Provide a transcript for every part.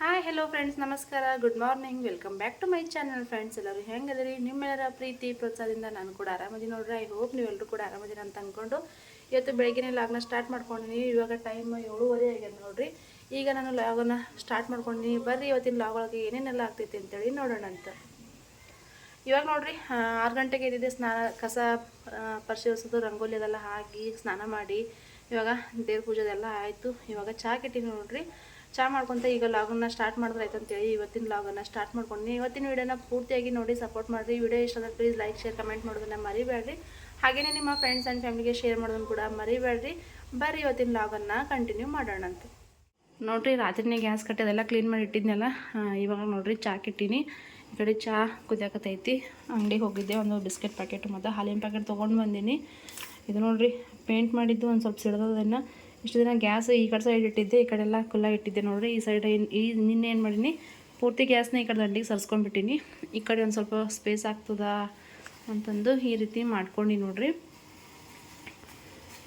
Hi hello friends ನಮಸ್ಕಾರ good morning welcome back to my channel friends ಎಲ್ಲರೂ ಹೆಂಗದ್ರಿ ನಿಮ್ಮೆಲ್ಲರ ಪ್ರೀತಿ, ಪ್ರೋತ್ಸಾಹದಿಂದ ನಾನು ಕೂಡ ಆರಾಮದಿ ನೋಡ್ರಿ. ಐ ಹೋಪ್ ನೀವೆಲ್ಲರೂ ಕೂಡ ಆರಾಮದಿರ ಅಂತ ಅಂದ್ಕೊಂಡು ಇವತ್ತು ಬೆಳಗ್ಗೆನೇ ಲಾಗ್ನ ಸ್ಟಾರ್ಟ್ ಮಾಡ್ಕೊಂಡಿನಿ. ಇವಾಗ ಟೈಮ್ ಏಳುವರೆ ಆಗ್ಯದ ನೋಡ್ರಿ. ಈಗ ನಾನು ಲಾಗನ್ನ ಸ್ಟಾರ್ಟ್ ಮಾಡ್ಕೊಂಡಿನಿ. ಬರ್ರಿ, ಇವತ್ತಿನ ಲಾಗ್ ಒಳಗೆ ಏನೇನೆಲ್ಲ ಆಗ್ತೈತಿ ಅಂತೇಳಿ ನೋಡೋಣ ಅಂತ. ಇವಾಗ ನೋಡ್ರಿ ಆರು ಗಂಟೆಗೆ ಎದ್ದಿದ್ದೆ. ಸ್ನಾನ, ಕಸ ಪರಿಶೀಲಿಸೋದು, ರಂಗೋಲಿ ಅದೆಲ್ಲ ಹಾಕಿ ಸ್ನಾನ ಮಾಡಿ. ಇವಾಗ ದೇವ್ರ ಪೂಜೆದೆಲ್ಲ ಆಯಿತು. ಇವಾಗ ಚಹಾ ಕೆಟ್ಟಿನಿ ನೋಡ್ರಿ. ಚಹಾ ಮಾಡ್ಕೊಂತ ಈಗ ಲಾಗನ್ನ ಸ್ಟಾರ್ಟ್ ಮಾಡಿದ್ರೆ ಆಯ್ತು ಅಂತೇಳಿ ಇವತ್ತಿನ ಲಾಗನ್ನ ಸ್ಟಾರ್ಟ್ ಮಾಡ್ಕೊಂಡು ಇವತ್ತಿನ ವಿಡಿಯೋನ ಪೂರ್ತಿಯಾಗಿ ನೋಡಿ ಸಪೋರ್ಟ್ ಮಾಡಿರಿ. ವಿಡಿಯೋ ಇಷ್ಟ ಪ್ಲೀಸ್ ಲೈಕ್ ಶೇರ್ ಕಮೆಂಟ್ ಮಾಡೋದನ್ನ ಮರಿಬೇಡ್ರಿ ಹಾಗೆಯೇ ನಿಮ್ಮ ಫ್ರೆಂಡ್ಸ್ ಆ್ಯಂಡ್ ಫ್ಯಾಮಿಲಿಗೆ ಶೇರ್ ಮಾಡೋದನ್ನು ಕೂಡ ಮರಿಬೇಡ್ರಿ ಬರ್ರಿ ಇವತ್ತಿನ ಲಾಗನ್ನ ಕಂಟಿನ್ಯೂ ಮಾಡೋಣಂತೆ ನೋಡಿರಿ, ರಾತ್ರಿನೇ ಗ್ಯಾಸ್ ಕಟ್ಟೋದೆಲ್ಲ ಕ್ಲೀನ್ ಮಾಡಿ ಇಟ್ಟಿದ್ನಲ್ಲ ಇವಾಗ ನೋಡಿರಿ ಚಾ ಕಿಟ್ಟಿನಿ. ಈ ಕಡೆ ಚಾ ಕುದಿಯಾಕತ್ತೈತಿ ಅಂಗಡಿಗೆ ಹೋಗಿದ್ದೆ, ಒಂದು ಬಿಸ್ಕೆಟ್ ಪ್ಯಾಕೆಟ್ ಮತ್ತು ಹಾಲಿನ ಪ್ಯಾಕೆಟ್ ತೊಗೊಂಡು ಬಂದೀನಿ. ಇದು ನೋಡಿರಿ ಪೇಂಟ್ ಮಾಡಿದ್ದು ಒಂದು ಸ್ವಲ್ಪ ಸಿಡ್ದದನ್ನು. ಇಷ್ಟು ದಿನ ಗ್ಯಾಸ್ ಈ ಕಡೆ ಸೈಡ್ ಇಟ್ಟಿದ್ದೆ, ಈ ಕಡೆ ಎಲ್ಲ ಕುಲ್ಲ ಇಟ್ಟಿದ್ದೆ ನೋಡ್ರಿ. ಈ ಸೈಡ್ ಈ ನಿನ್ನೆ ಏನು ಮಾಡೀನಿ? ಪೂರ್ತಿ ಗ್ಯಾಸ್ನ ಈ ಕಡೆ ದಂಡಿಗೆ ಸರ್ಸ್ಕೊಂಡ್ಬಿಟ್ಟಿನಿ. ಈ ಕಡೆ ಒಂದು ಸ್ವಲ್ಪ ಸ್ಪೇಸ್ ಆಗ್ತದ ಅಂತಂದು ಈ ರೀತಿ ಮಾಡ್ಕೊಂಡು ನೋಡ್ರಿ.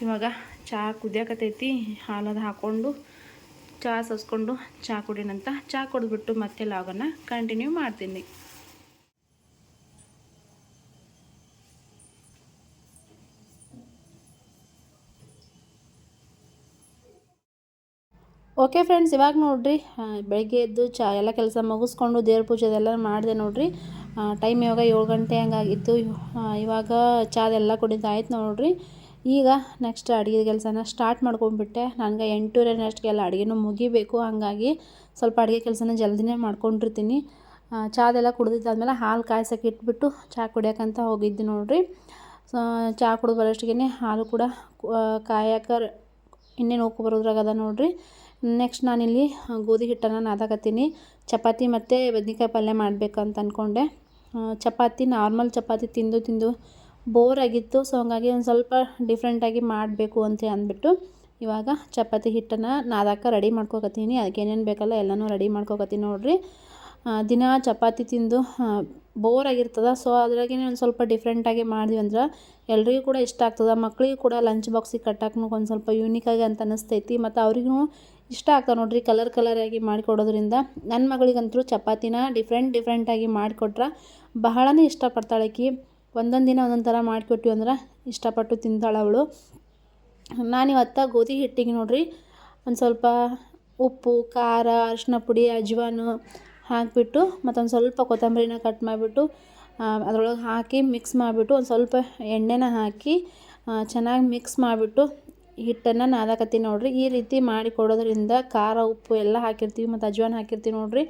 ಇವಾಗ ಚಹಾ ಕುದಿಯಾಕತೈತಿ ಹಾಲದು ಹಾಕ್ಕೊಂಡು ಚಹಾ ಸಸ್ಕೊಂಡು ಚಹಾ ಕುಡಿನಂತ. ಚಹಾ ಕುಡಿದ್ಬಿಟ್ಟು ಮತ್ತೆ ಲಾಗನ್ನು ಕಂಟಿನ್ಯೂ ಮಾಡ್ತೀನಿ. ಓಕೆ ಫ್ರೆಂಡ್ಸ್, ಇವಾಗ ನೋಡ್ರಿ ಬೆಳಗ್ಗೆ ಎದ್ದು ಚಾ ಎಲ್ಲ ಕೆಲಸ ಮುಗಿಸ್ಕೊಂಡು ದೇವ್ರ ಪೂಜೆ ಅದೆಲ್ಲ ಮಾಡಿದೆ ನೋಡ್ರಿ. ಟೈಮ್ ಇವಾಗ ಏಳು ಗಂಟೆ ಹಂಗಾಗಿತ್ತು. ಇವಾಗ ಚಾದೆಲ್ಲ ಕುಡಿದಾಯ್ತು ನೋಡ್ರಿ. ಈಗ ನೆಕ್ಸ್ಟ್ ಅಡುಗೆ ಕೆಲಸನ ಸ್ಟಾರ್ಟ್ ಮಾಡ್ಕೊಂಡ್ಬಿಟ್ಟೆ. ನನಗೆ ಎಂಟೂರೆ ನೆಕ್ಸ್ಟ್ಗೆಲ್ಲ ಅಡುಗೆನೂ ಮುಗಿಬೇಕು. ಹಾಗಾಗಿ ಸ್ವಲ್ಪ ಅಡುಗೆ ಕೆಲಸನ ಜಲ್ದಿನೇ ಮಾಡ್ಕೊಂಡಿರ್ತೀನಿ. ಚಾದೆಲ್ಲ ಕುಡ್ದಿದ್ದಾದ್ಮೇಲೆ ಹಾಲು ಕಾಯ್ಸೋಕೆ ಇಟ್ಬಿಟ್ಟು ಚಹಾ ಕುಡಿಯೋಕ್ಕಂತ ಹೋಗಿದ್ದು ನೋಡ್ರಿ. ಸೊ ಚಹಾ ಕುಡಿದು ಬರೋಷ್ಟಿಗೆ ಹಾಲು ಕೂಡ ಕಾಯಕ್ಕೆ ಇನ್ನೇನು ಹೋಗಿ ಬರೋದ್ರಾಗದ ನೋಡ್ರಿ. ನೆಕ್ಸ್ಟ್ ನಾನಿಲ್ಲಿ ಗೋಧಿ ಹಿಟ್ಟನ್ನು ನಾದಾಕತ್ತೀನಿ. ಚಪಾತಿ ಮತ್ತು ಬದ್ನಿಕಾಯಿ ಪಲ್ಯ ಮಾಡಬೇಕಂತ ಅಂದ್ಕೊಂಡೆ ಚಪಾತಿ ನಾರ್ಮಲ್ ಚಪಾತಿ ತಿಂದು ತಿಂದು ಬೋರ್ ಆಗಿತ್ತು. ಸೊ ಹಂಗಾಗಿ ಒಂದು ಸ್ವಲ್ಪ ಡಿಫ್ರೆಂಟಾಗಿ ಮಾಡಬೇಕು ಅಂತ ಅಂದ್ಬಿಟ್ಟು ಇವಾಗ ಚಪಾತಿ ಹಿಟ್ಟನ್ನು ನಾದಾಕ ರೆಡಿ ಮಾಡ್ಕೊಕತ್ತೀನಿ. ಅದಕ್ಕೆ ಏನೇನು ಬೇಕಲ್ಲ ಎಲ್ಲನೂ ರೆಡಿ ಮಾಡ್ಕೊಕತ್ತೀನಿ ನೋಡ್ರಿ. ದಿನ ಚಪಾತಿ ತಿಂದು ಬೋರ್ ಆಗಿರ್ತದೆ. ಸೊ ಅದ್ರಾಗೇನೆ ಒಂದು ಸ್ವಲ್ಪ ಡಿಫ್ರೆಂಟಾಗಿ ಮಾಡಿದ್ವಿ ಅಂದ್ರೆ ಎಲ್ರಿಗೂ ಕೂಡ ಇಷ್ಟ ಆಗ್ತದೆ. ಮಕ್ಳಿಗೂ ಕೂಡ ಲಂಚ್ ಬಾಕ್ಸಿಗೆ ಕಟ್ಟಾಕ್ನು ಒಂದು ಸ್ವಲ್ಪ ಯೂನಿಕಾಗಿ ಅಂತ ಅನ್ನಿಸ್ತೈತಿ ಮತ್ತು ಅವ್ರಿಗೂ ಇಷ್ಟ ಆಗ್ತಾವೆ ನೋಡ್ರಿ ಕಲರ್ ಕಲರಾಗಿ ಮಾಡಿಕೊಡೋದ್ರಿಂದ. ನನ್ನ ಮಗಳಿಗಂತೂ ಚಪಾತಿನ ಡಿಫ್ರೆಂಟ್ ಡಿಫ್ರೆಂಟಾಗಿ ಮಾಡಿಕೊಟ್ರೆ ಬಹಳನೇ ಇಷ್ಟಪಡ್ತಾಳೆ ಆಕಿ. ಒಂದೊಂದು ದಿನ ಒಂದೊಂದು ಥರ ಮಾಡಿಕೊಟ್ಟಿವಿ ಅಂದ್ರೆ ಇಷ್ಟಪಟ್ಟು ತಿಂತಾಳೆ ಅವಳು. ನಾನಿವತ್ತು ಗೋಧಿ ಹಿಟ್ಟಿಗೆ ನೋಡ್ರಿ, ಒಂದು ಸ್ವಲ್ಪ ಉಪ್ಪು, ಖಾರ ಅರಿಶಿನ ಪುಡಿ, ಅಜ್ವಾನು ಹಾಕಿಬಿಟ್ಟು ಮತ್ತೊಂದು ಸ್ವಲ್ಪ ಕೊತ್ತಂಬರಿನ ಕಟ್ ಮಾಡಿಬಿಟ್ಟು ಅದರೊಳಗೆ ಹಾಕಿ ಮಿಕ್ಸ್ ಮಾಡಿಬಿಟ್ಟು ಒಂದು ಸ್ವಲ್ಪ ಎಣ್ಣೆನ ಹಾಕಿ ಚೆನ್ನಾಗಿ ಮಿಕ್ಸ್ ಮಾಡಿಬಿಟ್ಟು ಹಿಟ್ಟನ್ನು ನಾದಾಕತ್ತೀನಿ ನೋಡ್ರಿ. ಈ ರೀತಿ ಮಾಡಿ ಕೊಡೋದ್ರಿಂದ ಖಾರ, ಉಪ್ಪು ಎಲ್ಲ ಹಾಕಿರ್ತೀವಿ ಮತ್ತು ಅಜ್ವಾನ ಹಾಕಿರ್ತೀವಿ ನೋಡ್ರಿ.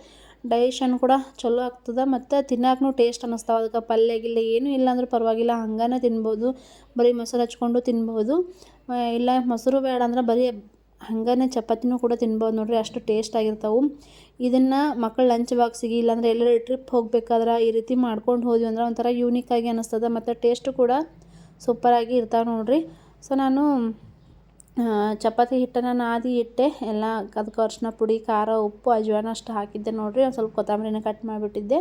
ಡೈಜೆಷನ್ ಕೂಡ ಚಲೋ ಆಗ್ತದೆ ಮತ್ತು ತಿನ್ನೋಕ್ಕೂ ಟೇಸ್ಟ್ ಅನ್ನಿಸ್ತಾವೆ. ಅದಕ್ಕೆ ಪಲ್ಯ ಗಿಲ್ಲ ಏನೂ ಇಲ್ಲ ಅಂದರೂ ಪರವಾಗಿಲ್ಲ, ಹಂಗನೇ ತಿನ್ಬೋದು. ಬರೀ ಮೊಸರು ಹಚ್ಕೊಂಡು ತಿನ್ಬೋದು. ಇಲ್ಲ, ಮೊಸರು ಬೇಡ ಅಂದ್ರೆ ಬರೀ ಹಂಗನೇ ಚಪಾತಿನೂ ಕೂಡ ತಿನ್ಬೋದು ನೋಡ್ರಿ, ಅಷ್ಟು ಟೇಸ್ಟ್ ಆಗಿರ್ತಾವೆ. ಇದನ್ನು ಮಕ್ಕಳು ಲಂಚ್ ಬಾಕ್ಸಿಗೆ ಇಲ್ಲಾಂದ್ರೆ ಎಲ್ಲರೂ ಟ್ರಿಪ್ ಹೋಗ್ಬೇಕಾದ್ರೆ ಈ ರೀತಿ ಮಾಡ್ಕೊಂಡು ಹೋದ್ವಿ ಅಂದ್ರೆ ಒಂಥರ ಆಗಿ ಅನ್ನಿಸ್ತದೆ ಮತ್ತು ಟೇಸ್ಟು ಕೂಡ ಸೂಪರಾಗಿ ಇರ್ತಾವೆ ನೋಡ್ರಿ. ಸೊ ನಾನು ಚಪಾತಿ ಹಿಟ್ಟನ್ನು ನಾದಿ ಇಟ್ಟೆ ಎಲ್ಲ ಅದಕ್ಕೆ ಅರಿಶಿನ ಪುಡಿ, ಖಾರ, ಉಪ್ಪು, ಅಜ್ವಾನ ಅಷ್ಟು ಹಾಕಿದ್ದೆ ನೋಡಿರಿ, ಒಂದು ಸ್ವಲ್ಪ ಕೊತ್ತಂಬರಿನ ಕಟ್ ಮಾಡಿಬಿಟ್ಟಿದ್ದೆ.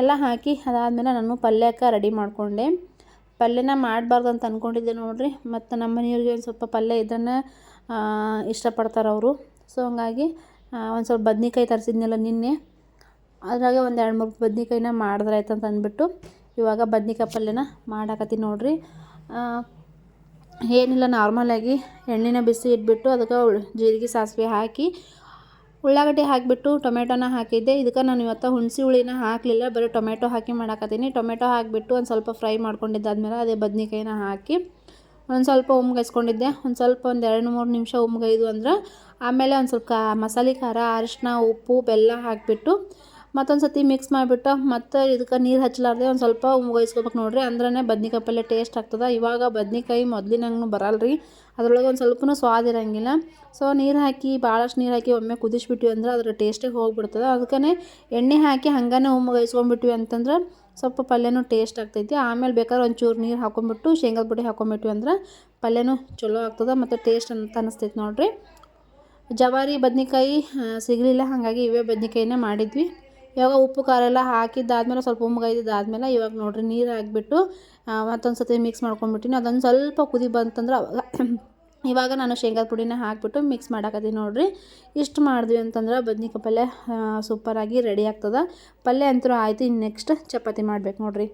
ಎಲ್ಲ ಹಾಕಿ ಅದಾದಮೇಲೆ ನಾನು ಪಲ್ಯಕ್ಕೆ ರೆಡಿ ಮಾಡಿಕೊಂಡೆ. ಪಲ್ಯನ ಮಾಡಬಾರ್ದು ಅಂತ ಅಂದ್ಕೊಂಡಿದ್ದೆ ನೋಡಿರಿ. ಮತ್ತು ನಮ್ಮ ಮನೆಯವ್ರಿಗೆ ಒಂದು ಸ್ವಲ್ಪ ಪಲ್ಯ ಇದನ್ನು ಇಷ್ಟಪಡ್ತಾರೆ ಅವರು. ಸೊ ಹಂಗಾಗಿ ಒಂದು ಸ್ವಲ್ಪ ಬದ್ನಿಕಾಯಿ ತರಿಸಿದ್ನಲ್ಲ ನಿನ್ನೆ. ಅದ್ರಾಗೆ ಒಂದು ಎರಡು ಮೂರು ಬದ್ನಿಕಾಯಿನ ಮಾಡಿದ್ರೆ ಆಯ್ತು ಅಂತ ಅಂದ್ಬಿಟ್ಟು ಇವಾಗ ಬದ್ನಿಕಾಯಿ ಪಲ್ಯನ ಮಾಡಾಕತ್ತೀನಿ ನೋಡಿರಿ. ಏನಿಲ್ಲ ನಾರ್ಮಲಾಗಿ ಎಣ್ಣೆನ ಬಿಸಿ ಇಟ್ಬಿಟ್ಟು ಅದಕ್ಕೆ ಜೀರಿಗೆ, ಸಾಸಿವೆ ಹಾಕಿ ಉಳ್ಳಾಗಡ್ಡಿ ಹಾಕಿಬಿಟ್ಟು ಟೊಮೆಟೊನ ಹಾಕಿದ್ದೆ. ಇದಕ್ಕೆ ನಾನು ಇವತ್ತು ಹುಣಸೆ ಹುಳಿನ ಹಾಕಲಿಲ್ಲ. ಬರೀ ಟೊಮೆಟೊ ಹಾಕಿ ಮಾಡಾಕತ್ತೀನಿ. ಟೊಮೆಟೊ ಹಾಕಿಬಿಟ್ಟು ಒಂದು ಸ್ವಲ್ಪ ಫ್ರೈ ಮಾಡ್ಕೊಂಡಿದ್ದಾದ್ಮೇಲೆ ಅದೇ ಬದ್ನಿಕಾಯಿನ ಹಾಕಿ ಒಂದು ಸ್ವಲ್ಪ ಉಮ್ಗೈಸ್ಕೊಂಡಿದ್ದೆ. ಒಂದು ಸ್ವಲ್ಪ ಒಂದು ಎರಡು ಮೂರು ನಿಮಿಷ ಉಮ್ಗೈದು ಅಂದ್ರೆ ಆಮೇಲೆ ಒಂದು ಸ್ವಲ್ಪ ಮಸಾಲೆ ಖಾರ, ಅರಿಶಿನ, ಉಪ್ಪು, ಬೆಲ್ಲ ಹಾಕಿಬಿಟ್ಟು ಮತ್ತೊಂದು ಸತಿ ಮಿಕ್ಸ್ ಮಾಡಿಬಿಟ್ಟು ಮತ್ತು ಇದಕ್ಕೆ ನೀರು ಹಚ್ಚಲಾರ್ದೆ ಒಂದು ಸ್ವಲ್ಪ ಉಮ್ಗೈಸ್ಕೊಬೇಕು ನೋಡ್ರಿ. ಅಂದ್ರೆ ಬದ್ನಿಕಾಯಿ ಪಲ್ಯ ಟೇಸ್ಟ್ ಆಗ್ತದೆ. ಇವಾಗ ಬದ್ನಿಕಾಯಿ ಮೊದಲಿನಂಗೂ ಬರಲ್ರಿ. ಅದ್ರೊಳಗೆ ಒಂದು ಸ್ವಲ್ಪನೂ ಸ್ವಾದ ಇರಂಗಿಲ್ಲ. ಸೊ ನೀರು ಹಾಕಿ ಭಾಳಷ್ಟು ನೀರು ಹಾಕಿ ಒಮ್ಮೆ ಕುದಿಸ್ಬಿಟ್ವಿ ಅಂದ್ರೆ ಅದರ ಟೇಸ್ಟೇ ಹೋಗಿಬಿಡ್ತದೆ. ಅದಕ್ಕೆ ಎಣ್ಣೆ ಹಾಕಿ ಹಂಗನೇ ಉಮ್ಮಗೈಸ್ಕೊಂಡ್ಬಿಟ್ವಿ ಅಂತಂದ್ರೆ ಸ್ವಲ್ಪ ಪಲ್ಯನೂ ಟೇಸ್ಟ್ ಆಗ್ತೈತಿ. ಆಮೇಲೆ ಬೇಕಾದ್ರೆ ಒಂಚೂರು ನೀರು ಹಾಕೊಂಡ್ಬಿಟ್ಟು ಶೇಂಗಾದ ಪುಡಿ ಹಾಕೊಂಡ್ಬಿಟ್ವಿ ಅಂದ್ರೆ ಪಲ್ಯನೂ ಚಲೋ ಆಗ್ತದೆ ಮತ್ತು ಟೇಸ್ಟ್ ಅಂತ ಅನಿಸ್ತೈತಿ ನೋಡಿರಿ. ಜವಾರಿ, ಬದ್ನಿಕಾಯಿ ಸಿಗಲಿಲ್ಲ, ಹಾಗಾಗಿ ಇವೇ ಬದ್ನಿಕಾಯಿನೇ ಮಾಡಿದ್ವಿ. ಇವಾಗ ಉಪ್ಪು ಖಾರ ಎಲ್ಲ ಹಾಕಿದ್ದಾದ್ಮೇಲೆ ಸ್ವಲ್ಪ ಉಮ್ಗೈದಿದ್ದಾದ್ಮೇಲೆ ಇವಾಗ ನೋಡಿರಿ ನೀರು ಹಾಕಿಬಿಟ್ಟು ಮತ್ತೊಂದು ಸತಿ ಮಿಕ್ಸ್ ಮಾಡ್ಕೊಂಡ್ಬಿಟ್ಟಿನಿ. ಅದೊಂದು ಸ್ವಲ್ಪ ಕುದಿ ಬಂತಂದ್ರೆ ಇವಾಗ ನಾನು ಶೇಂಗಾದ ಪುಡಿನ ಹಾಕಿಬಿಟ್ಟು ಮಿಕ್ಸ್ ಮಾಡಾಕತ್ತೀನಿ ನೋಡಿರಿ. ಇಷ್ಟು ಮಾಡಿದ್ವಿ ಅಂತಂದ್ರೆ ಬದ್ನಿಕಾಯಿ ಪಲ್ಯ ಸೂಪರಾಗಿ ರೆಡಿ ಆಗ್ತದೆ. ಪಲ್ಯ ಅಂತೂ ಆಯಿತು ಇನ್ನು ನೆಕ್ಸ್ಟ್ ಚಪಾತಿ ಮಾಡ್ಬೇಕು ನೋಡಿರಿ.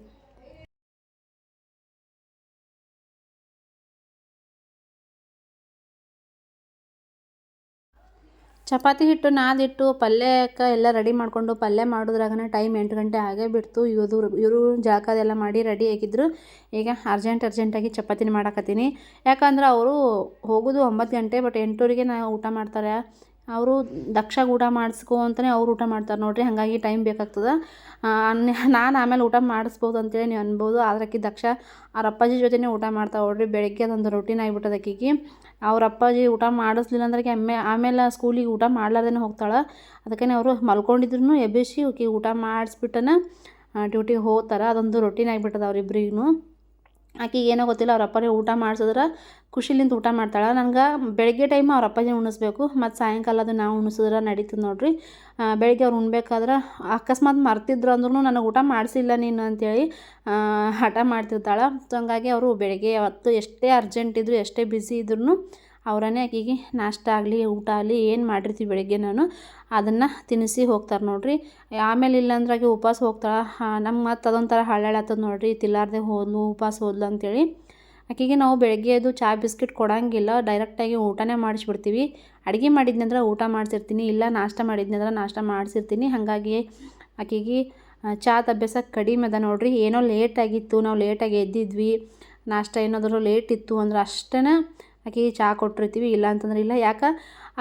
ಚಪಾತಿ ಹಿಟ್ಟು ನಾದಿಟ್ಟು ಪಲ್ಯಕ್ಕೆ ಎಲ್ಲ ರೆಡಿ ಮಾಡಿಕೊಂಡು ಪಲ್ಯ ಮಾಡೋದ್ರಾಗನೇ ಟೈಮ್ ಎಂಟು ಗಂಟೆ ಆಗೇ ಬಿಡ್ತು. ಇವರು ಇವರು ಜಾಕದೆಲ್ಲ ಮಾಡಿ ರೆಡಿ ಆಗಿದ್ರು. ಈಗ ಅರ್ಜೆಂಟ್ ಅರ್ಜೆಂಟಾಗಿ ಚಪಾತಿನ ಮಾಡಾಕತ್ತೀನಿ. ಯಾಕಂದ್ರೆ ಅವರು ಹೋಗೋದು ಒಂಬತ್ತು ಗಂಟೆ, ಬಟ್ ಎಂಟೂರಿಗೆ ನಾ ಊಟ ಮಾಡ್ತಾರೆ. ಅವರು ದಕ್ಷಾಗ ಊಟ ಮಾಡಿಸ್ಕೊ ಅಂತಲೇ ಅವ್ರು ಊಟ ಮಾಡ್ತಾರೆ. ನೋಡಿರಿ, ಹಾಗಾಗಿ ಟೈಮ್ ಬೇಕಾಗ್ತದೆ. ನಾನು ಆಮೇಲೆ ಊಟ ಮಾಡಿಸ್ಬೋದು ಅಂತೇಳಿ ನೀವು ಅನ್ಬೋದು. ಆದ್ರೆ ದಕ್ಷ ಅವ್ರ ಅಪ್ಪಾಜಿ ಜೊತೆನೇ ಊಟ ಮಾಡ್ತಾವೆ ನೋಡ್ರಿ. ಬೆಳಗ್ಗೆ ಅದೊಂದು ರೊಟೀನ್ ಆಗಿಬಿಟ್ಟದ ಅವ್ರ ಅಪ್ಪಾಜಿ ಊಟ ಮಾಡಿಸ್ಲಿಲ್ಲ ಅಂದ್ರೆ ಕೆಮ್ಮೆ ಆಮೇಲೆ ಸ್ಕೂಲಿಗೆ ಊಟ ಮಾಡ್ಲಾರ್ದೇ ಹೋಗ್ತಾಳೆ. ಅದಕ್ಕೆ ಅವರು ಮಲ್ಕೊಂಡಿದ್ರು ಎಬ್ಬಿಸಿ ಊಟ ಮಾಡಿಸ್ಬಿಟ್ಟನ ಡ್ಯೂಟಿಗೆ ಹೋಗ್ತಾರೆ. ಅದೊಂದು ರೊಟೀನ್ ಆಗಿಬಿಟ್ಟದ ಅವ್ರಿಬ್ರಿಗೂ ಆಕೆಗೆ ಏನೋ ಗೊತ್ತಿಲ್ಲ, ಅವ್ರ ಅಪ್ಪನೇ ಊಟ ಮಾಡಿಸಿದ್ರೆ, ಖುಷಿಲಿಂದ ಊಟ ಮಾಡ್ತಾಳೆ. ನನಗೆ ಬೆಳಗ್ಗೆ ಟೈಮ್ ಅವ್ರ ಅಪ್ಪಾಜಿ ಉಣಿಸ್ಬೇಕು, ಮತ್ತು ಸಾಯಂಕಾಲ ಅದು ನಾವು ಉಣಿಸಿದ್ರೆ ನಡೀತದೆ ನೋಡಿರಿ. ಬೆಳಗ್ಗೆ ಅವ್ರು ಉಣ್ಬೇಕಾದ್ರೆ ಅಕಸ್ಮಾತ್ ಮರ್ತಿದ್ರು ಅಂದ್ರೂ ನನಗೆ ಊಟ ಮಾಡಿಸಿಲ್ಲ ನೀನು ಅಂತೇಳಿ ಹಠ ಮಾಡ್ತಿರ್ತಾಳೆ. ಸೊ ಹಂಗಾಗಿ ಅವರು ಬೆಳಗ್ಗೆ ಅವತ್ತು ಎಷ್ಟೇ ಅರ್ಜೆಂಟ್ ಇದ್ದರು ಎಷ್ಟೇ ಬ್ಯುಸಿ ಇದ್ರೂ ಅವರನ್ನೇ ಆಕಿಗೆ ನಾಷ್ಟ ಆಗಲಿ, ಊಟ ಆಗಲಿ ಏನು ಮಾಡಿರ್ತೀವಿ ಬೆಳಗ್ಗೆ ನಾನು. ಅದನ್ನು ತಿನ್ನಿಸಿ ಹೋಗ್ತಾರೆ ನೋಡಿರಿ. ಆಮೇಲೆ ಇಲ್ಲಾಂದ್ರಾಗೆ ಉಪವಾಸ ಹೋಗ್ತಾಳೆ. ನಮ್ಗೆ ಮತ್ತು ಅದೊಂಥರ ಹಳ್ಳೆಳತ್ತದ ನೋಡಿರಿ. ತಿಲ್ಲಾರ್ದೆ ಹೋದ್ಲು ಉಪವಾಸ ಹೋದ್ಲು ಅಂತೇಳಿ. ಆಕೆಗೆ ನಾವು ಬೆಳಗ್ಗೆ ಅದು ಚಹಾ ಬಿಸ್ಕಿಟ್ ಕೊಡೋಂಗಿಲ್ಲ. ಡೈರೆಕ್ಟಾಗಿ ಊಟನೇ ಮಾಡಿಸ್ಬಿಡ್ತೀವಿ. ಅಡುಗೆ ಮಾಡಿದ್ನಂದ್ರೆ ಊಟ ಮಾಡಿಸಿರ್ತೀನಿ. ಇಲ್ಲ ನಾಷ್ಟ ಮಾಡಿದ್ನಂದ್ರೆ ನಾಷ್ಟ ಮಾಡಿಸಿರ್ತೀನಿ. ಹಾಗಾಗಿ ಆಕೆಗೆ ಚಹಾದ ಅಭ್ಯಾಸ ಕಡಿಮೆ ಅದ ನೋಡಿರಿ. ಏನೋ ಲೇಟಾಗಿತ್ತು ನಾವು ಲೇಟಾಗಿ ಎದ್ದಿದ್ವಿ. ನಾಷ್ಟ ಏನಾದರೂ ಲೇಟ್ ಇತ್ತು ಅಂದ್ರೆ ಅಷ್ಟೇ ಆಕೆಗೆ ಚಹಾ ಕೊಟ್ಟಿರ್ತೀವಿ, ಇಲ್ಲ ಅಂತಂದ್ರೆ ಇಲ್ಲ. ಯಾಕೆ?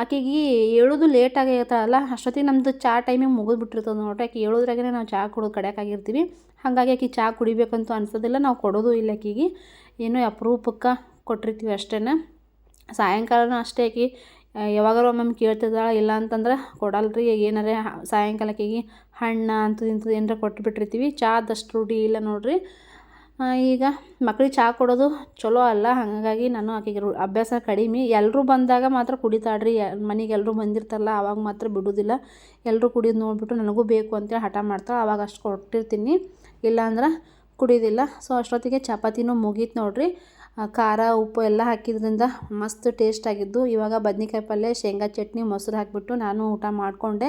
ಆಕೆಗೆ ಏಳೋದು ಲೇಟ್ ಆಗಿರ್ತಾರಲ್ಲ ಅಷ್ಟೊತ್ತಿಗೆ ನಮ್ಮದು ಚಹಾ ಟೈಮಿಗೆ ಮುಗಿದು ಬಿಟ್ಟಿರ್ತದೆ ನೋಡಿರಿ. ಆಕೆ ಏಳೋದ್ರಾಗೆ ನಾವು ಚಹಾ ಕೊಡೋದು ಕಡೆಯಕ್ಕಾಗಿರ್ತೀವಿ ಹಾಗಾಗಿ ಆಕೆ ಚಹಾ ಕುಡಿಬೇಕಂತೂ ಅನ್ಸೋದಿಲ್ಲ, ನಾವು ಕೊಡೋದು ಇಲ್ಲ ಆಕೆಗೆ. ಏನೋ ಅಪರೂಪಕ್ಕೆ ಕೊಟ್ಟಿರ್ತೀವಿ ಅಷ್ಟೇ ಸಾಯಂಕಾಲನೂ ಅಷ್ಟೇ ಆಕೆ, ಯಾವಾಗಾರು ಒಮ್ಮೊಮ್ಮೆ ಕೇಳ್ತಿದ್ದಾಳೆ, ಇಲ್ಲ ಅಂತಂದ್ರೆ ಕೊಡಲ್ರಿ, ಏನಾರೇ ಸಾಯಂಕಾಲಕ್ಕೆ ಹಣ್ಣು ಅಂಥದ್ದು ಇಂಥದ್ದು ಏನಾರ ಕೊಟ್ಟುಬಿಟ್ಟಿರ್ತೀವಿ ಚಹಾದಷ್ಟು ರೂಢಿ ಇಲ್ಲ ನೋಡಿರಿ. ಈಗ ಮಕ್ಳಿಗೆ ಚಹಾ ಕೊಡೋದು ಚಲೋ ಅಲ್ಲ, ಹಾಗಾಗಿ ನಾನು ಆಕೆಗೆ ಅಭ್ಯಾಸ ಕಡಿಮೆ. ಎಲ್ಲರೂ ಬಂದಾಗ ಮಾತ್ರ ಕುಡಿತಾಡ್ರಿ ಮನೆಗೆ ಎಲ್ಲರೂ ಬಂದಿರ್ತಾರಲ್ಲ ಆವಾಗ ಮಾತ್ರ ಬಿಡೋದಿಲ್ಲ. ಎಲ್ಲರೂ ಕುಡಿದು ನೋಡಿಬಿಟ್ಟು ನನಗೂ ಬೇಕು ಅಂತೇಳಿ ಹಠ ಮಾಡ್ತಾಳೆ. ಆವಾಗ ಅಷ್ಟು ಕೊಟ್ಟಿರ್ತೀನಿ. ಇಲ್ಲಾಂದ್ರೆ ಕುಡಿಯೋದಿಲ್ಲ ಸೊ ಅಷ್ಟೊತ್ತಿಗೆ ಚಪಾತಿನೂ ಮುಗೀತು ನೋಡಿರಿ. ಖಾರ, ಉಪ್ಪು ಎಲ್ಲ ಹಾಕಿದ್ರಿಂದ ಮಸ್ತ್ ಟೇಸ್ಟ್ ಆಗಿದ್ದು. ಇವಾಗ ಬದ್ನಿಕಾಯಿ ಪಲ್ಯ, ಶೇಂಗಾ ಚಟ್ನಿ, ಮೊಸರು ಹಾಕಿಬಿಟ್ಟು ನಾನು ಊಟ ಮಾಡಿಕೊಂಡೆ.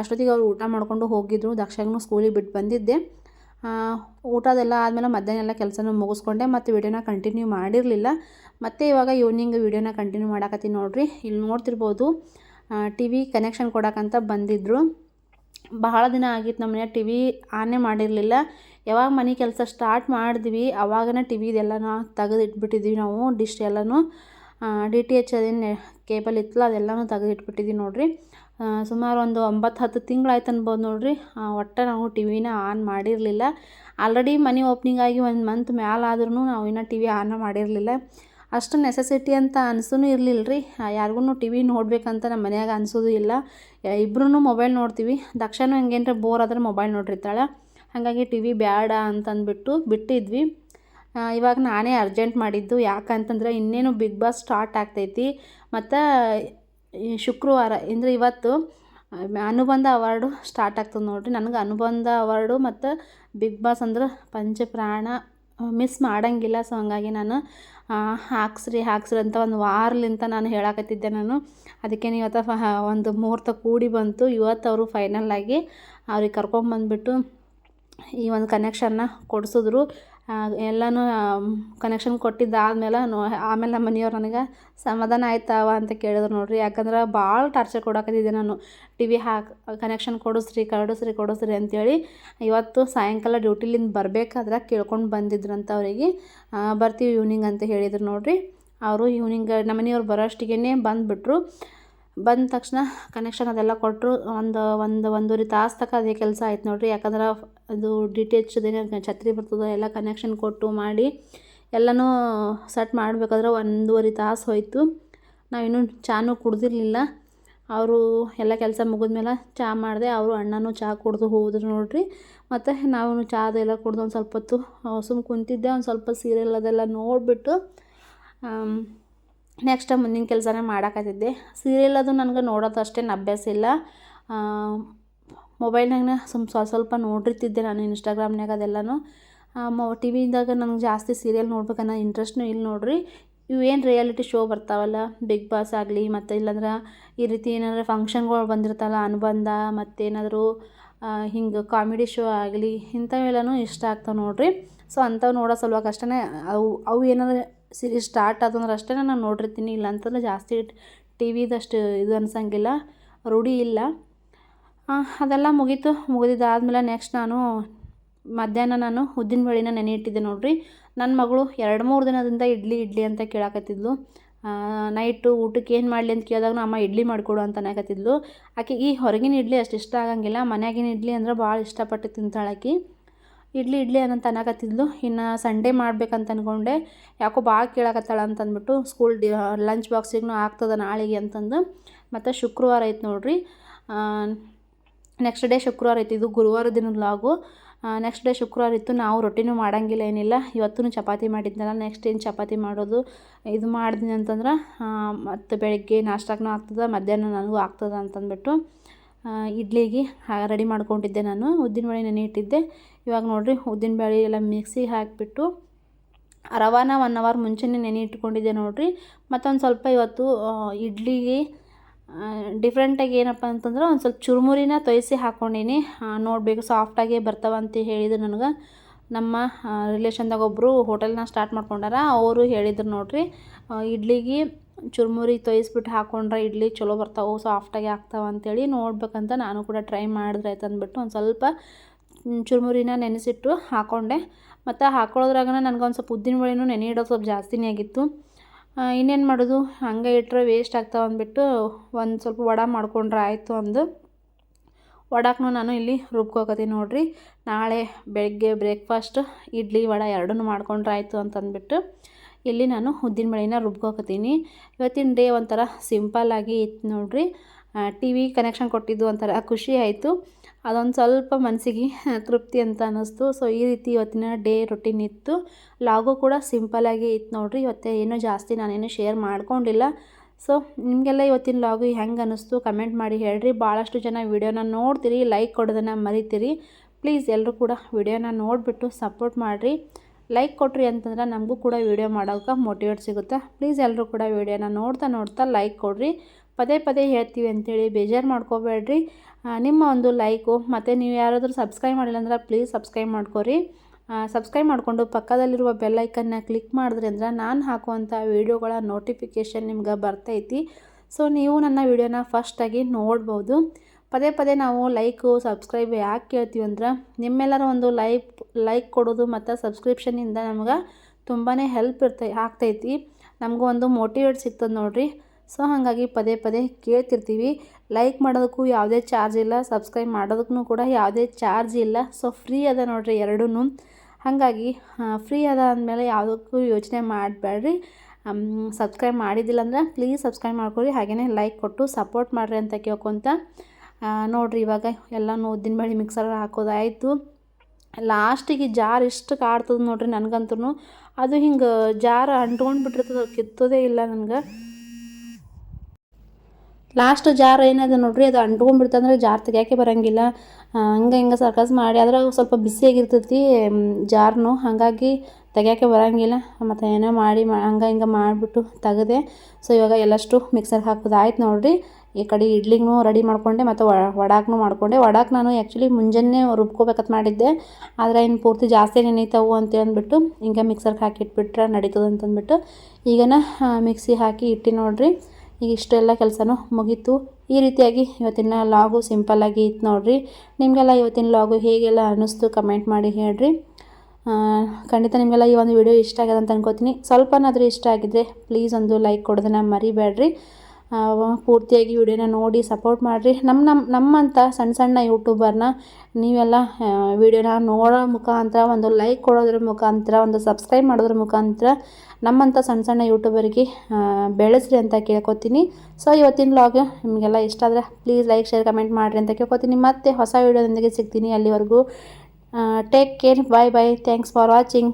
ಅಷ್ಟೊತ್ತಿಗೆ ಅವ್ರು ಊಟ ಮಾಡಿಕೊಂಡು ಹೋಗಿದ್ರು. ದಕ್ಷಗೂ ಸ್ಕೂಲಿಗೆ ಬಿಟ್ಟು ಬಂದಿದ್ದೆ. ಊಟದೆಲ್ಲ ಆದಮೇಲೆ ಮಧ್ಯಾಹ್ನ ಎಲ್ಲ ಕೆಲಸನೂ ಮುಗಿಸ್ಕೊಂಡೆ ಮತ್ತು ವೀಡಿಯೋನ ಕಂಟಿನ್ಯೂ ಮಾಡಿರಲಿಲ್ಲ. ಮತ್ತು ಇವಾಗ ಈವ್ನಿಂಗ್ ವೀಡಿಯೋನ ಕಂಟಿನ್ಯೂ ಮಾಡಾಕತ್ತೀನಿ ನೋಡಿರಿ. ಇಲ್ಲಿ ನೋಡ್ತಿರ್ಬೋದು ಟಿ ವಿ ಕನೆಕ್ಷನ್ ಕೊಡೋಕ್ಕಂತ ಬಂದಿದ್ದರು ಬಹಳ ದಿನ ಆಗಿತ್ತು ನಮ್ಮನೆ ಟಿ ವಿ ಆನೇ ಮಾಡಿರಲಿಲ್ಲ. ಯಾವಾಗ ಮನೆ ಕೆಲಸ ಸ್ಟಾರ್ಟ್ ಮಾಡಿದ್ವಿ ಆವಾಗನೇ ಟಿ ವಿದೆಲ್ಲನ ತೆಗೆದು ಇಟ್ಬಿಟ್ಟಿದ್ವಿ ನಾವು ಡಿಶ್ ಎಲ್ಲನೂ. ಡಿ ಟಿ ಎಚ್ ಅದೇನು ಕೇಬಲ್ ಇತ್ತಲ್ಲ, ಅದೆಲ್ಲನೂ ತೆಗೆದು ಇಟ್ಬಿಟ್ಟಿದ್ವಿ ನೋಡಿರಿ. ಸುಮಾರು ಒಂದು ಒಂಬತ್ತು, ಹತ್ತು ತಿಂಗಳಾಯ್ತು ಅನ್ಬೋದು ನೋಡಿರಿ. ಒಟ್ಟು ನಾವು ಟಿ ವಿನ ಆನ್ ಮಾಡಿರಲಿಲ್ಲ. ಆಲ್ರೆಡಿ ಮನೆ ಓಪ್ನಿಂಗ್ ಆಗಿ ಒಂದು ಮಂತ್ ಮ್ಯಾಲ ಆದ್ರೂ ನಾವು ಇನ್ನೂ ಟಿ ವಿ ಆನ್ ಮಾಡಿರಲಿಲ್ಲ. ಅಷ್ಟು ನೆಸೆಸಿಟಿ ಅಂತ ಅನಿಸೂ ಇರಲಿಲ್ಲ ರೀ ಯಾರಿಗೂ ಟಿ ವಿ ನೋಡಬೇಕಂತ ನಮ್ಮ ಮನೆಯಾಗ ಅನಿಸೋದು ಇಲ್ಲ. ಇಬ್ಬರೂ ಮೊಬೈಲ್ ನೋಡ್ತೀವಿ. ದಕ್ಷನೂ ಹೆಂಗೇನ್ರ ಬೋರ್ ಆದರೆ ಮೊಬೈಲ್ ನೋಡಿರ್ತಾಳೆ. ಹಾಗಾಗಿ ಟಿ ವಿ ಬೇಡ ಅಂತಂದ್ಬಿಟ್ಟು ಬಿಟ್ಟಿದ್ವಿ. ಇವಾಗ ನಾನೇ ಅರ್ಜೆಂಟ್ ಮಾಡಿದ್ದು. ಯಾಕಂತಂದ್ರೆ ಇನ್ನೇನು ಬಿಗ್ ಬಾಸ್ ಸ್ಟಾರ್ಟ್ ಆಗ್ತೈತಿ. ಮತ್ತು ಈ ಶುಕ್ರವಾರ ಅಂದರೆ ಇವತ್ತು ಅನುಬಂಧ ಅವಾರ್ಡು ಸ್ಟಾರ್ಟ್ ಆಗ್ತದೆ ನೋಡಿರಿ. ನನಗೆ ಅನುಬಂಧ ಅವಾರ್ಡು ಮತ್ತು ಬಿಗ್ ಬಾಸ್ ಅಂದ್ರೆ ಪಂಚಪ್ರಾಣ ಮಿಸ್ ಮಾಡೋಂಗಿಲ್ಲ. ಸೊ ಹಂಗಾಗಿ ನಾನು ಹಾಕ್ಸ್ರಿ ಹಾಕ್ಸ್ರಿ ಅಂತ ಒಂದು ವಾರಲಿಂತ ನಾನು ಹೇಳಕತ್ತಿದ್ದೆ ನಾನು. ಅದಕ್ಕೆ ಇವತ್ತು ಒಂದು ಮುಹೂರ್ತ ಕೂಡಿ ಬಂತು. ಇವತ್ತು ಅವರು ಫೈನಲ್ ಆಗಿ ಅವ್ರಿಗೆ ಕರ್ಕೊಂಬಂದ್ಬಿಟ್ಟು ಈ ಒಂದು ಕನೆಕ್ಷನ್ನ ಕೊಡಿಸಿದ್ರು. ಎಲ್ಲನೂ ಕನೆಕ್ಷನ್ ಕೊಟ್ಟಿದ್ದಾದ್ಮೇಲೆ ನೋ, ಆಮೇಲೆ ನಮ್ಮ ಮನೆಯವ್ರು ನನಗೆ, ಸಮಾಧಾನ ಆಯ್ತವ? ಅಂತ ಕೇಳಿದ್ರು ನೋಡಿರಿ. ಯಾಕಂದ್ರೆ ಭಾಳ ಟಾರ್ಚರ್ ಕೊಡಕತ್ತಿದ್ದೆ ನಾನು. ಟಿ ವಿ ಹಾಕಿ ಕನೆಕ್ಷನ್ ಕೊಡಿಸ್ರಿ ಕೊಡಿಸ್ರಿ ಕೊಡಿಸ್ರಿ ಅಂತೇಳಿ ಇವತ್ತು ಸಾಯಂಕಾಲ ಡ್ಯೂಟಿಲಿಂದ ಬರಬೇಕಾದ್ರೆ ಕೇಳ್ಕೊಂಡು ಬಂದಿದ್ರಂತ ಅವರಿಗೆ ಬರ್ತೀವಿ ಈವ್ನಿಂಗ್ ಅಂತ ಹೇಳಿದ್ರು ನೋಡಿರಿ. ಅವರು ಈವ್ನಿಂಗ್ ನಮ್ಮ ಮನೆಯವ್ರು ಬರೋಷ್ಟಿಗೆ ಬಂದುಬಿಟ್ರು. ಬಂದ ತಕ್ಷಣ ಕನೆಕ್ಷನ್ ಅದೆಲ್ಲ ಕೊಟ್ಟರು ಒಂದು ಒಂದು, ಒಂದೂವರೆ ತಾಸು ತನಕ ಅದೇ ಕೆಲಸ ಆಯ್ತು ನೋಡಿರಿ. ಯಾಕಂದ್ರೆ ಅದು ಡಿ ಟಿ ಎಚ್ದೇನು ಛತ್ರಿ ಬರ್ತದೆ ಎಲ್ಲ ಕನೆಕ್ಷನ್ ಕೊಟ್ಟು ಮಾಡಿ ಎಲ್ಲನೂ ಸೆಟ್ ಮಾಡಬೇಕಾದ್ರೆ ಒಂದೂವರೆ ತಾಸು ಹೋಯಿತು. ನಾವಿನ್ನೂ ಚಾನೂ ಕುಡ್ದಿರಲಿಲ್ಲ. ಅವರು ಎಲ್ಲ ಕೆಲಸ ಮುಗಿದ್ಮೇಲೆ ಚಹಾ ಮಾಡಿದೆ, ಅವರು ಅಣ್ಣನೂ ಚಹಾ ಕುಡಿದು ಹೋದ್ರು ನೋಡಿರಿ. ಮತ್ತು ನಾವು ಚಹಾದೆಲ್ಲ ಕುಡ್ದು ಒಂದು ಸ್ವಲ್ಪ ಹೊತ್ತು ಸುಮ್ಮ ಕುಂತಿದ್ದೆ, ಒಂದು ಸ್ವಲ್ಪ ಸೀರಿಯಲ್ ಅದೆಲ್ಲ ನೋಡಿಬಿಟ್ಟು ನೆಕ್ಸ್ಟ್ ಮುಂದಿನ ಕೆಲಸನೇ ಮಾಡೋಕತ್ತಿದ್ದೆ. ಸೀರಿಯಲ್ ಅದು ನನಗೆ ನೋಡೋದು ಅಷ್ಟೇನು ಅಭ್ಯಾಸ ಇಲ್ಲ. ಮೊಬೈಲ್ನಾಗ ಸುಮ್ ಸ್ವಲ್ಪ ಸ್ವಲ್ಪ ನೋಡಿರ್ತಿದ್ದೆ ನಾನು ಇನ್ಸ್ಟಾಗ್ರಾಮ್ನಾಗ ಅದೆಲ್ಲನೂ. ಮೊ ಟಿ ವಿದಾಗ ನನಗೆ ಜಾಸ್ತಿ ಸೀರಿಯಲ್ ನೋಡ್ಬೇಕನ್ನೋ ಇಂಟ್ರೆಸ್ಟ್ನೂ ಇಲ್ಲ ನೋಡಿರಿ. ಇವು ಏನು ರಿಯಾಲಿಟಿ ಶೋ ಬರ್ತಾವಲ್ಲ ಬಿಗ್ ಬಾಸ್ ಆಗಲಿ ಮತ್ತು ಇಲ್ಲಾಂದ್ರೆ ಈ ರೀತಿ ಏನಾದ್ರು ಫಂಕ್ಷನ್ಗಳು ಬಂದಿರ್ತಲ್ಲ, ಅನುಬಂಧ ಮತ್ತೇನಾದರೂ ಹಿಂಗೆ ಕಾಮಿಡಿ ಶೋ ಆಗಲಿ ಇಂಥವೆಲ್ಲನೂ ಇಷ್ಟ ಆಗ್ತಾವೆ ನೋಡಿರಿ. ಸೊ ಅಂಥವು ನೋಡೋ ಸಲುವಾಗಿ ಅಷ್ಟೇ ಅವು ಅವು ಏನಾದ್ರು ಸೀರೀಸ್ ಸ್ಟಾರ್ಟ್ ಆದಂದ್ರೆ ಅಷ್ಟೇ ನಾನು ನೋಡಿರ್ತೀನಿ. ಇಲ್ಲ ಅಂತಂದ್ರೆ ಜಾಸ್ತಿ ಟಿ ವಿದಷ್ಟು ಇದು ಅನ್ಸಂಗಿಲ್ಲ, ರೂಢಿ ಇಲ್ಲ. ಅದೆಲ್ಲ ಮುಗೀತು. ಮುಗಿದಿದ್ದಾದ್ಮೇಲೆ ನೆಕ್ಸ್ಟ್ ನಾನು ಮಧ್ಯಾಹ್ನ ನಾನು ಉದ್ದಿನ ಬೇಳೆನ ನೆನೆ ಇಟ್ಟಿದ್ದೆ ನೋಡಿರಿ. ನನ್ನ ಮಗಳು ಎರಡು ಮೂರು ದಿನದಿಂದ ಇಡ್ಲಿ ಇಡ್ಲಿ ಅಂತ ಕೇಳಾಕತ್ತಿದ್ಲು. ನೈಟು ಊಟಕ್ಕೆ ಏನು ಮಾಡಲಿ ಅಂತ ಕೇಳಿದಾಗ ಅಮ್ಮ ಇಡ್ಲಿ ಮಾಡಿಕೊಡು ಅಂತ ಅನ್ನಕತ್ತಿದ್ಲು. ಆಕೆ ಈ ಹೊರಗಿನ ಇಡ್ಲಿ ಅಷ್ಟು ಇಷ್ಟ ಆಗಂಗಿಲ್ಲ, ಮನ್ಯಾಗಿನ ಇಡ್ಲಿ ಅಂದ್ರೆ ಭಾಳ ಇಷ್ಟಪಟ್ಟು ತಿಂತಾಳೆ ಆಕೆ. ಇಡ್ಲಿ ಇಡ್ಲಿ ಅನ್ನಂತ ಅನ್ನಕತ್ತಿದ್ಲು ಇನ್ನು ಸಂಡೇ ಮಾಡ್ಬೇಕಂತ ಅಂದ್ಕೊಂಡೆ ಯಾಕೋ ಭಾಳ ಕೇಳಾಕತ್ತಾಳ ಅಂತಂದ್ಬಿಟ್ಟು ಸ್ಕೂಲ್ ಡಿ ಲಂಚ್ ಬಾಕ್ಸಿಗೂ ಆಗ್ತದೆ ನಾಳೆಗೆ ಅಂತಂದು. ಮತ್ತು ಶುಕ್ರವಾರ ಐತೆ ನೋಡಿರಿ. ನೆಕ್ಸ್ಟ್ ಡೇ ಶುಕ್ರವಾರ ಐತಿ. ಇದು ಗುರುವಾರ ದಿನದ ಲಾಗು ನೆಕ್ಸ್ಟ್ ಡೇ ಶುಕ್ರವಾರ ಇತ್ತು. ನಾವು ರೊಟ್ಟಿನೂ ಮಾಡಂಗಿಲ್ಲ, ಏನಿಲ್ಲ. ಇವತ್ತೂ ಚಪಾತಿ ಮಾಡಿದ್ನಲ್ಲ ನೆಕ್ಸ್ಟ್ ಏನು ಚಪಾತಿ ಮಾಡೋದು? ಇದು ಮಾಡಿದ್ನಿ ಅಂತಂದ್ರೆ ಮತ್ತು ಬೆಳಗ್ಗೆ ನಾಷ್ಟಾಗೂ ಆಗ್ತದೆ, ಮಧ್ಯಾಹ್ನ ನನಗೂ ಆಗ್ತದೆ ಅಂತಂದ್ಬಿಟ್ಟು. ಇಡ್ಲಿಗೆ ರೆಡಿ ಮಾಡ್ಕೊಂಡಿದ್ದೆ ನಾನು. ಉದ್ದಿನಬೇಳೆ ನೆನೆ ಇಟ್ಟಿದ್ದೆ. ಇವಾಗ ನೋಡಿರಿ ಉದ್ದಿನಬೇಳೆ ಎಲ್ಲ ಮಿಕ್ಸಿಗೆ ಹಾಕಿಬಿಟ್ಟು ರವಾನ ಒನ್ ಅವರ್ ಮುಂಚೆನೇ ನೆನೆ ಇಟ್ಕೊಂಡಿದ್ದೆ ನೋಡಿರಿ. ಮತ್ತೊಂದು ಸ್ವಲ್ಪ ಇವತ್ತು ಇಡ್ಲಿಗೆ ಡಿಫ್ರೆಂಟಾಗಿ ಏನಪ್ಪ ಅಂತಂದ್ರೆ ಒಂದು ಸ್ವಲ್ಪ ಚುರುಮುರಿನ ತೊಯ್ಸಿ ಹಾಕ್ಕೊಂಡೀನಿ ನೋಡಬೇಕು ಸಾಫ್ಟಾಗಿ ಬರ್ತಾವಂತ ಹೇಳಿದ್ರು ನನಗೆ. ನಮ್ಮ ರಿಲೇಷನ್ದಾಗ ಒಬ್ಬರು ಹೋಟೆಲ್ನ ಸ್ಟಾರ್ಟ್ ಮಾಡ್ಕೊಂಡಾರ, ಅವರು ಹೇಳಿದ್ರು ನೋಡಿರಿ ಇಡ್ಲಿಗೆ ಚುರುಮುರಿ ತೊಯ್ಸ್ಬಿಟ್ಟು ಹಾಕ್ಕೊಂಡ್ರೆ ಇಡ್ಲಿ ಚಲೋ ಬರ್ತಾವೆ. ಸಾಫ್ಟಾಗಿ ಆಗ್ತಾವೆ ಅಂತೇಳಿ ನೋಡ್ಬೇಕಂತ ನಾನು ಕೂಡ ಟ್ರೈ ಮಾಡಿದ್ರೆ ಆಯ್ತು ಅಂದ್ಬಿಟ್ಟು ಒಂದು ಸ್ವಲ್ಪ ಚುರುಮುರಿನ ನೆನೆಸಿಟ್ಟು ಹಾಕ್ಕೊಂಡೆ ಮತ್ತು ಹಾಕೊಳ್ಳೋದ್ರಾಗ ನನಗೊಂದು ಸ್ವಲ್ಪ ಉದ್ದಿನ ಬೇಳೆನೂ ನೆನೆ ಇಡೋದು ಸ್ವಲ್ಪ ಜಾಸ್ತಿನೇ ಆಗಿತ್ತು. ಇನ್ನೇನು ಮಾಡೋದು? ಹಂಗೆ ಇಟ್ಟರೆ ವೇಸ್ಟ್ ಆಗ್ತಾವೆ ಅಂದ್ಬಿಟ್ಟು ಒಂದು ಸ್ವಲ್ಪ ವಡ ಮಾಡ್ಕೊಂಡ್ರೆ ಆಯಿತು ಅಂದು. ವಡಾಕ್ನು ನಾನು ಇಲ್ಲಿ ರುಬ್ಕೋಕತ್ತೀನಿ ನೋಡಿರಿ. ನಾಳೆ ಬೆಳಗ್ಗೆ ಬ್ರೇಕ್ಫಾಸ್ಟ್, ಇಡ್ಲಿ, ವಡ ಎರಡನ್ನೂ ಮಾಡ್ಕೊಂಡ್ರೆ ಆಯಿತು ಅಂತಂದ್ಬಿಟ್ಟು ಇಲ್ಲಿ ನಾನು ಉದ್ದಿನ ಬೇಳೆನ ರುಬ್ಕೋಕತ್ತೀನಿ. ಇವತ್ತಿನ ಡೇ ಒಂಥರ ಸಿಂಪಲ್ಲಾಗಿ ಇತ್ತು ನೋಡಿರಿ. ಟಿ ವಿ ಕನೆಕ್ಷನ್ ಕೊಟ್ಟಿದ್ದು ಒಂಥರ ಖುಷಿ ಆಯಿತು. ಅದೊಂದು ಸ್ವಲ್ಪ ಮನಸ್ಸಿಗೆ ತೃಪ್ತಿ ಅಂತ ಅನ್ನಿಸ್ತು. ಸೊ ಈ ರೀತಿ ಇವತ್ತಿನ ಡೇ ರೊಟೀನ್ ಇತ್ತು. ಲಾಗು ಕೂಡ ಸಿಂಪಲಾಗಿ ಇತ್ತು ನೋಡಿರಿ. ಇವತ್ತೇ ಏನೂ ಜಾಸ್ತಿ ನಾನೇನು ಶೇರ್ ಮಾಡ್ಕೊಂಡಿಲ್ಲ. ಸೊ ನಿಮಗೆಲ್ಲ ಇವತ್ತಿನ ಲಾಗು ಹೆಂಗೆ ಅನ್ನಿಸ್ತು ಕಮೆಂಟ್ ಮಾಡಿ ಹೇಳ್ರಿ. ಭಾಳಷ್ಟು ಜನ ವೀಡಿಯೋನ ನೋಡ್ತೀರಿ ಲೈಕ್ ಕೊಡೋದನ್ನು ಮರಿತೀರಿ. ಪ್ಲೀಸ್ ಎಲ್ಲರೂ ಕೂಡ ವಿಡಿಯೋನ ನೋಡಿಬಿಟ್ಟು ಸಪೋರ್ಟ್ ಮಾಡಿರಿ. ಲೈಕ್ ಕೊಟ್ರಿ ಅಂತಂದ್ರೆ ನಮಗೂ ಕೂಡ ವೀಡಿಯೋ ಮಾಡೋಕೆ ಮೋಟಿವೇಟ್ ಸಿಗುತ್ತೆ. ಪ್ಲೀಸ್ ಎಲ್ಲರೂ ಕೂಡ ವೀಡಿಯೋನ ನೋಡ್ತಾ ನೋಡ್ತಾ ಲೈಕ್ ಕೊಡಿರಿ. ಪದೇ ಪದೇ ಹೇಳ್ತೀವಿ ಅಂತೇಳಿ ಬೇಜಾರು ಮಾಡ್ಕೋಬೇಡ್ರಿ. ನಿಮ್ಮ ಒಂದು ಲೈಕು ಮತ್ತು ನೀವು ಯಾರಾದರೂ ಸಬ್ಸ್ಕ್ರೈಬ್ ಮಾಡಿಲ್ಲ ಅಂದ್ರೆ ಪ್ಲೀಸ್ ಸಬ್ಸ್ಕ್ರೈಬ್ ಮಾಡ್ಕೊರಿ. ಸಬ್ಸ್ಕ್ರೈಬ್ ಮಾಡಿಕೊಂಡು ಪಕ್ಕದಲ್ಲಿರುವ ಬೆಲ್ಲೈಕನ್ನ ಕ್ಲಿಕ್ ಮಾಡಿದ್ರಿ ಅಂದ್ರೆ ನಾನು ಹಾಕುವಂಥ ವೀಡಿಯೋಗಳ ನೋಟಿಫಿಕೇಷನ್ ನಿಮ್ಗೆ ಬರ್ತೈತಿ. ಸೊ ನೀವು ನನ್ನ ವೀಡಿಯೋನ ಫಸ್ಟಾಗಿ ನೋಡ್ಬೋದು. ಪದೇ ಪದೇ ನಾವು ಲೈಕು ಸಬ್ಸ್ಕ್ರೈಬ್ ಯಾಕೆ ಕೇಳ್ತೀವಿ ಅಂದ್ರೆ ನಿಮ್ಮೆಲ್ಲರ ಒಂದು ಲೈಕ್ ಲೈಕ್ ಕೊಡೋದು ಮತ್ತು ಸಬ್ಸ್ಕ್ರಿಪ್ಷನಿಂದ ನಮ್ಗೆ ತುಂಬಾ ಹೆಲ್ಪ್ ಇರ್ತ, ಆಗ್ತೈತಿ. ನಮಗೂ ಒಂದು ಮೋಟಿವೇಟ್ ಸಿಗ್ತದೆ ನೋಡಿರಿ. ಸೊ ಹಾಗಾಗಿ ಪದೇ ಪದೇ ಕೇಳ್ತಿರ್ತೀವಿ. ಲೈಕ್ ಮಾಡೋದಕ್ಕೂ ಯಾವುದೇ ಚಾರ್ಜ್ ಇಲ್ಲ ಸಬ್ಸ್ಕ್ರೈಬ್ ಮಾಡೋದಕ್ಕೂ ಕೂಡ ಯಾವುದೇ ಚಾರ್ಜ್ ಇಲ್ಲ. ಸೊ ಫ್ರೀ ಅದ ನೋಡಿರಿ ಎರಡೂ ಹಾಗಾಗಿ ಫ್ರೀ ಅದ ಅಂದಮೇಲೆ ಯಾವುದಕ್ಕೂ ಯೋಚನೆ ಮಾಡಬೇಡ್ರಿ ಸಬ್ಸ್ಕ್ರೈಬ್ ಮಾಡಿದ್ದಿಲ್ಲ ಅಂದ್ರೆ ಪ್ಲೀಸ್ ಸಬ್ಸ್ಕ್ರೈಬ್ ಮಾಡ್ಕೊಳ್ಳಿ ಹಾಗೆಯೇ ಲೈಕ್ ಕೊಟ್ಟು ಸಪೋರ್ಟ್ ಮಾಡಿರಿ ಅಂತ ಕೇಳ್ಕೊತ. ನೋಡಿರಿ ಇವಾಗ ಎಲ್ಲನೂ ಉದ್ದಿನಬೇಳೆ ಮಿಕ್ಸರ್ ಹಾಕೋದಾಯಿತು. ಲಾಸ್ಟಿಗೆ ಜಾರ್ ಎಷ್ಟು ಕಾಡ್ತದೆ ನೋಡ್ರಿ ನನಗಂತೂ ಅದು ಹಿಂಗೆ ಜಾರ್ ಅಂಟ್ಕೊಂಡು ಬಿಟ್ಟಿರ್ತದೆ, ಕಿತ್ತೋದೇ ಇಲ್ಲ ನನಗೆ. ಲಾಸ್ಟ್ ಜಾರ್ ಏನದ ನೋಡ್ರಿ, ಅದು ಅಂಟ್ಕೊಂಡ್ಬಿಡ್ತಂದ್ರೆ ಜಾರ್ ತೆಗಿಯೋಕೆ ಬರೋಂಗಿಲ್ಲ. ಹಂಗೆ ಹಿಂಗೆ ಸರ್ಕಸ್ ಮಾಡಿ, ಆದ್ರೆ ಸ್ವಲ್ಪ ಬಿಸಿಯಾಗಿರ್ತೈತಿ ಜಾರ್ನು. ಹಾಗಾಗಿ ತೆಗಿಯೋಕೆ ಬರೋಂಗಿಲ್ಲ. ಮತ್ತು ಏನೋ ಮಾಡಿ ಹಂಗೆ ಹಿಂಗೆ ಮಾಡಿಬಿಟ್ಟು ತೆಗೆದೆ. ಸೊ ಇವಾಗ ಎಲ್ಲಷ್ಟು ಮಿಕ್ಸರ್ಗೆ ಹಾಕೋದಾಯ್ತು ನೋಡಿರಿ. ಈ ಕಡೆ ಇಡ್ಲಿಗೂ ರೆಡಿ ಮಾಡಿಕೊಂಡೆ, ಮತ್ತು ವಡಾಕ್ನು ಮಾಡಿಕೊಂಡೆ. ವಡಾಕ್ ನಾನು ಆ್ಯಕ್ಚುಲಿ ಮುಂಜಾನೆ ರುಬ್ಕೋಬೇಕಂತ ಮಾಡಿದ್ದೆ. ಆದರೆ ಇನ್ನು ಪೂರ್ತಿ ಜಾಸ್ತಿ ನೆನೀತಾವು ಅಂತ ಅಂದ್ಬಿಟ್ಟು ಮಿಕ್ಸರ್ಗೆ ಹಾಕಿಟ್ಬಿಟ್ರೆ ನಡೀತದೆ ಅಂತಂದ್ಬಿಟ್ಟು, ಈಗನ ಮಿಕ್ಸಿ ಹಾಕಿ ಇಟ್ಟು ನೋಡಿರಿ. ಈಗ ಇಷ್ಟೆಲ್ಲ ಕೆಲಸನೂ ಮುಗೀತು. ಈ ರೀತಿಯಾಗಿ ಇವತ್ತಿನ ಲಾಗು ಸಿಂಪಲ್ಲಾಗಿ ಇತ್ತು ನೋಡಿರಿ. ನಿಮಗೆಲ್ಲ ಇವತ್ತಿನ ಲಾಗು ಹೇಗೆಲ್ಲ ಅನ್ನಿಸ್ತು ಕಮೆಂಟ್ ಮಾಡಿ ಹೇಳ್ರಿ. ಖಂಡಿತ ನಿಮಗೆಲ್ಲ ಈ ಒಂದು ವಿಡಿಯೋ ಇಷ್ಟ ಆಗ್ಯದ ಅಂತ ಅನ್ಕೋತೀನಿ. ಸ್ವಲ್ಪನಾದರೂ ಇಷ್ಟ ಆಗಿದ್ದರೆ ಪ್ಲೀಸ್ ಒಂದು ಲೈಕ್ ಕೊಡೋದನ್ನ ಮರಿಬೇಡ್ರಿ. ಪೂರ್ತಿಯಾಗಿ ವಿಡಿಯೋನ ನೋಡಿ ಸಪೋರ್ಟ್ ಮಾಡಿರಿ. ನಮ್ಮ ನಮ್ಮ ನಮ್ಮಂಥ ಸಣ್ಣ ಸಣ್ಣ ಯೂಟ್ಯೂಬರ್ನ ನೀವೆಲ್ಲ ವಿಡಿಯೋನ ನೋಡೋ ಮುಖಾಂತರ ಒಂದು ಲೈಕ್ ಕೊಡೋದ್ರ ಮುಖಾಂತರ, ಒಂದು ಸಬ್ಸ್ಕ್ರೈಬ್ ಮಾಡೋದ್ರ ಮುಖಾಂತರ ನಮ್ಮಂಥ ಸಣ್ಣ ಸಣ್ಣ ಯೂಟ್ಯೂಬರಿಗೆ ಬೆಳೆಸ್ರಿ ಅಂತ ಕೇಳ್ಕೊತೀನಿ. ಸೊ ಇವತ್ತಿನ ಬ್ಲಾಗ್ ನಿಮಗೆಲ್ಲ ಇಷ್ಟ ಆದರೆ ಪ್ಲೀಸ್ ಲೈಕ್ ಶೇರ್ ಕಮೆಂಟ್ ಮಾಡಿರಿ ಅಂತ ಕೇಳ್ಕೊತೀನಿ. ಮತ್ತೆ ಹೊಸ ವಿಡಿಯೋದೊಂದಿಗೆ ಸಿಗ್ತೀನಿ ಅಲ್ಲಿವರೆಗೂ. Take care bye bye thanks for watching